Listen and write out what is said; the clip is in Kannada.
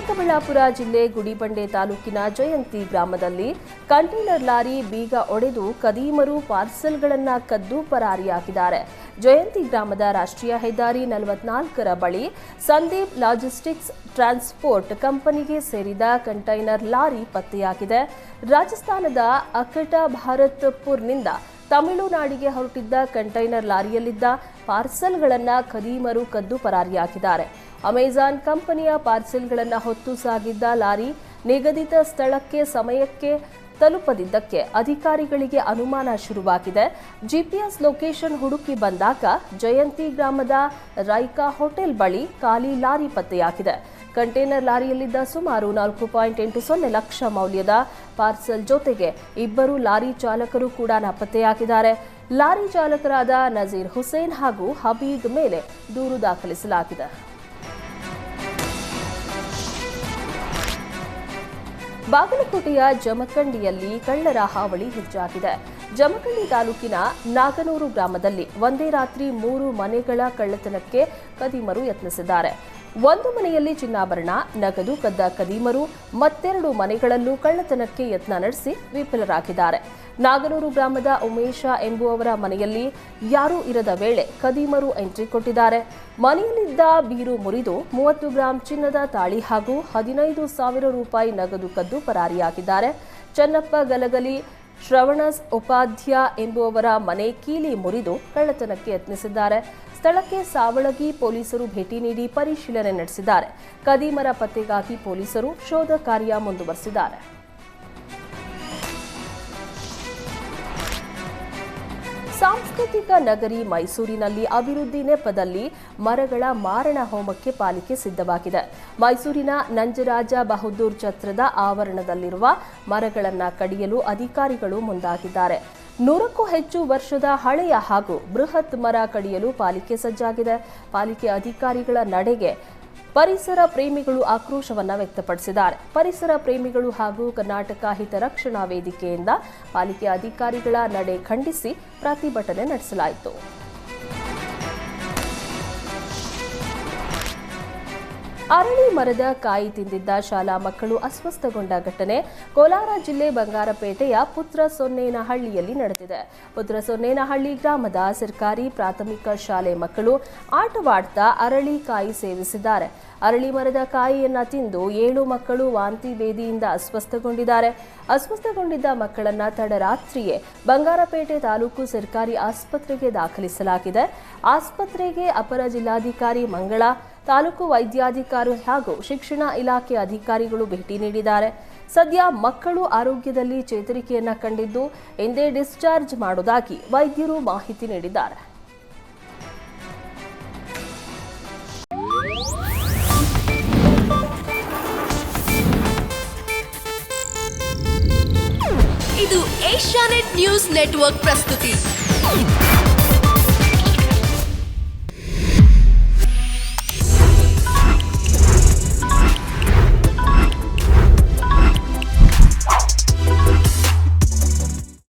ಚಿಕ್ಕಬಳ್ಳಾಪುರ ಜಿಲ್ಲೆ ಗುಡಿಬಂಡೆ ತಾಲೂಕಿನ ಜಯಂತಿ ಗ್ರಾಮದಲ್ಲಿ ಕಂಟೈನರ್ ಲಾರಿ ಬೀಗ ಒಡೆದು ಕದೀಮರು ಪಾರ್ಸೆಲ್ಗಳನ್ನು ಕದ್ದು ಪರಾರಿಯಾಗಿದ್ದಾರೆ. ಜಯಂತಿ ಗ್ರಾಮದ ರಾಷ್ಟ್ರೀಯ ಹೆದ್ದಾರಿ ನಲವತ್ನಾಲ್ಕರ ಬಳಿ ಸಂದೀಪ್ ಲಾಜಿಸ್ಟಿಕ್ಸ್ ಟ್ರಾನ್ಸ್ಪೋರ್ಟ್ ಕಂಪನಿಗೆ ಸೇರಿದ ಕಂಟೈನರ್ ಲಾರಿ ಪತ್ತೆಯಾಗಿದೆ. ರಾಜಸ್ಥಾನದ ಅಕಟ ಭಾರತ್ಪುರ್ನಿಂದ ತಮಿಳುನಾಡಿಗೆ ಹೊರಟಿದ್ದ ಕಂಟೈನರ್ ಲಾರಿಯಲ್ಲಿದ್ದ ಪಾರ್ಸೆಲ್ಗಳನ್ನು ಖದೀಮರು ಕದ್ದು ಪರಾರಿಯಾಗಿದ್ದಾರೆ. ಅಮೆಜಾನ್ ಕಂಪನಿಯ ಪಾರ್ಸೆಲ್ಗಳನ್ನು ಹೊತ್ತು ಸಾಗಿದ್ದ ಲಾರಿ ನಿಗದಿತ ಸ್ಥಳಕ್ಕೆ ಸಮಯಕ್ಕೆ ತಲುಪದಿದ್ದಕ್ಕೆ ಅಧಿಕಾರಿಗಳಿಗೆ ಅನುಮಾನ ಶುರುವಾಗಿದೆ. ಜಿಪಿಎಸ್ ಲೊಕೇಶನ್ ಹುಡುಕಿ ಬಂದಾಗ ಜಯಂತಿ ಗ್ರಾಮದ ರೈಕಾ ಹೋಟೆಲ್ ಬಳಿ ಖಾಲಿ ಲಾರಿ ಪತ್ತೆಯಾಗಿದೆ. ಕಂಟೈನರ್ ಲಾರಿಯಲ್ಲಿದ್ದ ಸುಮಾರು ನಾಲ್ಕು ಪಾಯಿಂಟ್ ಎಂಟು ಸೊನ್ನೆ ಲಕ್ಷ ಮೌಲ್ಯದ ಪಾರ್ಸೆಲ್ ಜೊತೆಗೆ ಇಬ್ಬರು ಲಾರಿ ಚಾಲಕರು ಕೂಡ ನಾಪತ್ತೆಯಾಗಿದ್ದಾರೆ ಲಾರಿ ಚಾಲಕರಾದ ನಜೀರ್ ಹುಸೇನ್ ಹಾಗೂ ಹಬೀಬ್ ಮೇಲೆ ದೂರು ದಾಖಲಿಸಲಾಗಿದೆ. ಬಾಗಲಕೋಟೆಯ ಜಮಖಂಡಿಯಲ್ಲಿ ಕಳ್ಳರ ಹಾವಳಿ ಹೆಚ್ಚಾಗಿದೆ. ಜಮಖಂಡಿ ತಾಲೂಕಿನ ನಾಗನೂರು ಗ್ರಾಮದಲ್ಲಿ ಒಂದೇ ರಾತ್ರಿ ಮೂರು ಮನೆಗಳ ಕಳ್ಳತನಕ್ಕೆ ಕದೀಮರು ಯತ್ನಿಸಿದ್ದಾರೆ. ಒಂದು ಮನೆಯಲ್ಲಿ ಚಿನ್ನಾಭರಣ, ನಗದು ಕದ್ದ ಕದೀಮರು, ಮತ್ತೆರಡು ಮನೆಗಳಲ್ಲೂ ಕಳ್ಳತನಕ್ಕೆ ಯತ್ನ ನಡೆಸಿ ವಿಫಲರಾಗಿದ್ದಾರೆ. ನಾಗನೂರು ಗ್ರಾಮದ ಉಮೇಶ ಎಂಬುವವರ ಮನೆಯಲ್ಲಿ ಯಾರೂ ಇರದ ವೇಳೆ ಕದೀಮರು ಎಂಟ್ರಿ ಕೊಟ್ಟಿದ್ದಾರೆ. ಮನೆಯಲ್ಲಿದ್ದ ಬೀರು ಮುರಿದು ಮೂವತ್ತು ಗ್ರಾಂ ಚಿನ್ನದ ತಾಳಿ ಹಾಗೂ ಹದಿನೈದು ಸಾವಿರ ರೂಪಾಯಿ ನಗದು ಕದ್ದು ಪರಾರಿಯಾಗಿದ್ದಾರೆ. ಚನ್ನಪ್ಪ ಗಲಗಲಿ ಶ್ರವಣಸ್ ಉಪಾಧ್ಯ ಎಂಬುವವರ ಮನೆ ಕೀಲಿ ಮುರಿದು ಕಳ್ಳತನಕ್ಕೆ ಯತ್ನಿಸಿದ್ದಾರೆ. ಸ್ಥಳಕ್ಕೆ ಸಾವಳಗಿ ಪೊಲೀಸರು ಭೇಟಿ ನೀಡಿ ಪರಿಶೀಲನೆ ನಡೆಸಿದ್ದಾರೆ. ಕದೀಮರ ಪತ್ತೆಗಾಗಿ ಪೊಲೀಸರು ಶೋಧ ಕಾರ್ಯ ಮುಂದುವರೆಸಿದ್ದಾರೆ. ಸಾಂಸ್ಕೃತಿಕ ನಗರಿ ಮೈಸೂರಿನಲ್ಲಿ ಅಭಿವೃದ್ಧಿ ನೆಪದಲ್ಲಿ ಮರಗಳ ಮಾರಣ ಹೋಮಕ್ಕೆ ಪಾಲಿಕೆ ಸಿದ್ಧವಾಗಿದೆ. ಮೈಸೂರಿನ ನಂಜರಾಜ ಬಹದ್ದೂರ್ ಛತ್ರದ ಆವರಣದಲ್ಲಿರುವ ಮರಗಳನ್ನು ಕಡಿಯಲು ಅಧಿಕಾರಿಗಳು ಮುಂದಾಗಿದ್ದಾರೆ. ನೂರಕ್ಕೂ ಹೆಚ್ಚು ವರ್ಷದ ಹಳೆಯ ಹಾಗೂ ಬೃಹತ್ ಮರ ಕಡಿಯಲು ಪಾಲಿಕೆ ಸಜ್ಜಾಗಿದೆ. ಪಾಲಿಕೆ ಅಧಿಕಾರಿಗಳ ನಡೆಗೆ ಪರಿಸರ ಪ್ರೇಮಿಗಳು ಆಕ್ರೋಶವನ್ನು ವ್ಯಕ್ತಪಡಿಸಿದ್ದಾರೆ. ಪರಿಸರ ಪ್ರೇಮಿಗಳು ಹಾಗೂ ಕರ್ನಾಟಕ ಹಿತರಕ್ಷಣಾ ವೇದಿಕೆಯಿಂದ ಪಾಲಿಕೆ ಅಧಿಕಾರಿಗಳ ನಡೆ ಖಂಡಿಸಿ ಪ್ರತಿಭಟನೆ ನಡೆಸಲಾಯಿತು. ಅರಳಿ ಮರದ ಕಾಯಿ ತಿಂದಿದ್ದ ಶಾಲಾ ಮಕ್ಕಳು ಅಸ್ವಸ್ಥಗೊಂಡ ಘಟನೆ. ಕೋಲಾರ ಜಿಲ್ಲೆ ಬಂಗಾರಪೇಟೆಯ ಪುತ್ರ ಸೊನ್ನೇನಹಳ್ಳಿಯಲ್ಲಿ ನಡೆದಿದೆ. ಪುತ್ರ ಸೊನ್ನೇನಹಳ್ಳಿ ಗ್ರಾಮದ ಸರ್ಕಾರಿ ಪ್ರಾಥಮಿಕ ಶಾಲೆ ಮಕ್ಕಳು ಆಟವಾಡ್ತಾ ಅರಳಿ ಕಾಯಿ ಸೇವಿಸಿದ್ದಾರೆ. ಅರಳಿ ಮರದ ಕಾಯಿಯನ್ನ ತಿಂದು ಏಳು ಮಕ್ಕಳು ವಾಂತಿ ಬೇದಿಯಿಂದ ಅಸ್ವಸ್ಥಗೊಂಡಿದ್ದಾರೆ. ಅಸ್ವಸ್ಥಗೊಂಡಿದ್ದ ಮಕ್ಕಳನ್ನ ತಡರಾತ್ರಿಯೇ ಬಂಗಾರಪೇಟೆ ತಾಲೂಕು ಸರ್ಕಾರಿ ಆಸ್ಪತ್ರೆಗೆ ದಾಖಲಿಸಲಾಗಿದೆ. ಆಸ್ಪತ್ರೆಗೆ ಅಪರ ಜಿಲ್ಲಾಧಿಕಾರಿ ಮಂಗಳ ತಾಲೂಕು ವೈದ್ಯಾಧಿಕಾರಿ ಹಾಗೂ ಶಿಕ್ಷಣ ಇಲಾಖೆ ಅಧಿಕಾರಿಗಳು ಭೇಟಿ ನೀಡಿದ್ದಾರೆ. ಸದ್ಯ ಮಕ್ಕಳು ಆರೋಗ್ಯದಲ್ಲಿ ಚೇತರಿಕೆಯನ್ನ ಕಂಡಿದ್ದು, ಎಂದೇ ಡಿಸ್ಚಾರ್ಜ್ ಮಾಡುವುದಾಗಿ ವೈದ್ಯರು ಮಾಹಿತಿ ನೀಡಿದ್ದಾರೆ. ಇದು ಏಷ್ಯಾನೆಟ್ ನ್ಯೂಸ್ ನೆಟ್ವರ್ಕ್ ಪ್ರಸ್ತುತಿ.